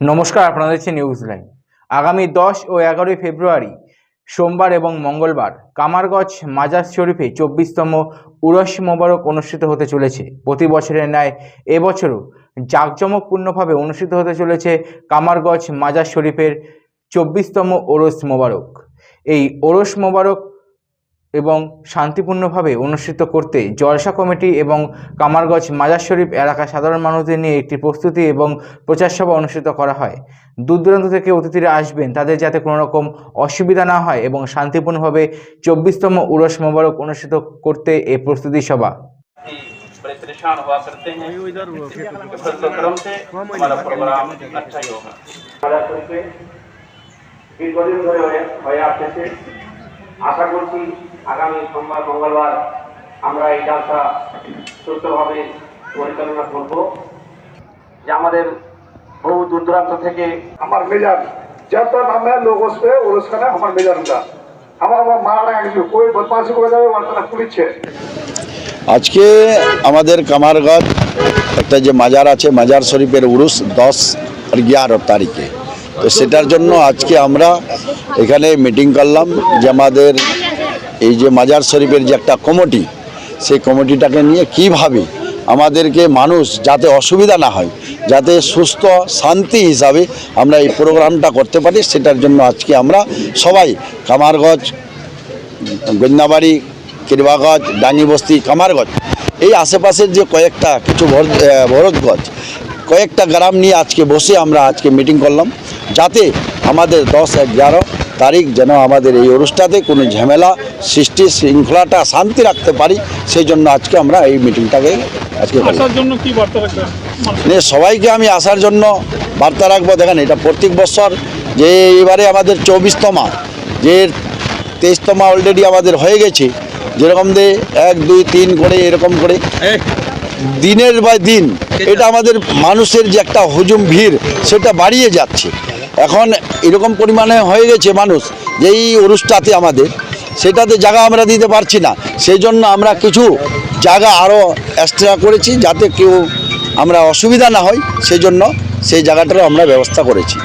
নমস্কার, আপনারা দেখছেন নিউজ লাইন আগামী দশ ও এগারোই ফেব্রুয়ারি, সোমবার এবং মঙ্গলবার কামারগঞ্জ মাজার শরীফে চব্বিশতম উরস মোবারক অনুষ্ঠিত হতে চলেছে। প্রতি বছরের ন্যায় এবছরও জাঁকজমকপূর্ণভাবে অনুষ্ঠিত হতে চলেছে কামারগঞ্জ মাজার শরীফের চব্বিশতম ওরস মোবারক। এই ওরস মোবারক এবং শান্তিপূর্ণভাবে অনুষ্ঠিত করতে জলসা কমিটি এবং কামারগঞ্জ মাজার শরীফ এলাকার সাধারণ মানুষদের নিয়ে একটি প্রস্তুতি এবং প্রচার সভা অনুষ্ঠিত করা হয় দূর দূরান্ত থেকে অতিথিরা আসবেন তাদের যাতে কোনো রকম অসুবিধা না হয় এবং শান্তিপূর্ণভাবে চব্বিশতম উরস মোবারক অনুষ্ঠিত করতে এই প্রস্তুতি সভা बड़े परेशान हुआ करते हैं तो क्रम से हमारा प्रोग्राम अच्छा ही होगा আশা করছি আগামী সোমবার মঙ্গলবার আমরা এই ডালসা সুস্থভাবে পরিচালনা করব যে আমাদের বহু দূর দূরান্ত থেকে हमार मेजर जब तक हमें लोगों से उर्स करना हमार मेजर होगा हमारा वो मारा ना किसी को, कोई बदमाशी করে যাবে ওর পুলিশ ছে আজকে আমাদের কামারগঞ্জ একটা যে মাজার আছে মাজার শরীফের উরুস দশ আর এগারো তারিখে তো সেটার জন্য আজকে আমরা এখানে মিটিং করলাম যে আমাদের এই যে মাজার শরীফের যে একটা কমিটি, সেই কমিটিটাকে নিয়ে কীভাবে আমাদেরকে মানুষ যাতে অসুবিধা না হয়, যাতে সুস্থ, শান্তি হিসাবে আমরা এই প্রোগ্রামটা করতে পারি, সেটার জন্য আজকে আমরা সবাই কামারগঞ্জ, গন্যাবাড়ি, কিরবাগঞ্জ ডাঙ্গিবস্তি কামারগঞ্জ, এই আশেপাশের যে কয়েকটা কিছু ভরতগঞ্জ, কয়েকটা গ্রাম নিয়ে আজকে বসে আমরা আজকে মিটিং করলাম। যাতে আমাদের দশ এগারো তারিখ যেন আমাদের এই অনুষ্ঠানে কোনো ঝামেলা সৃষ্টি শৃঙ্খলাটা শান্তি রাখতে পারি সেই জন্য আজকে আমরা এই মিটিংটাকে আজকে মানে সবাইকে আমি আসার জন্য বার্তা রাখব দেখেন এটা প্রত্যেক বছর যে এবারে আমাদের চব্বিশতমা যে তেইশতমা অলরেডি আমাদের হয়ে গেছে যেরকম দিয়ে এক দুই তিন করে এরকম করে। দিনের বাই দিন এটা আমাদের মানুষের যে একটা হুজুম ভিড় সেটা বাড়িয়ে যাচ্ছে। এখন এরকম পরিমাণে হয়ে গেছে মানুষ যে এই অনুষ্ঠাতে আমাদের, সেটাতে জায়গা আমরা দিতে পারছি না। সেই জন্য আমরা কিছু জায়গা আরও এক্সট্রা করেছি যাতে কেউ আমরা অসুবিধা না হয়, সেই জন্য সেই জায়গাটারও আমরা ব্যবস্থা করেছি।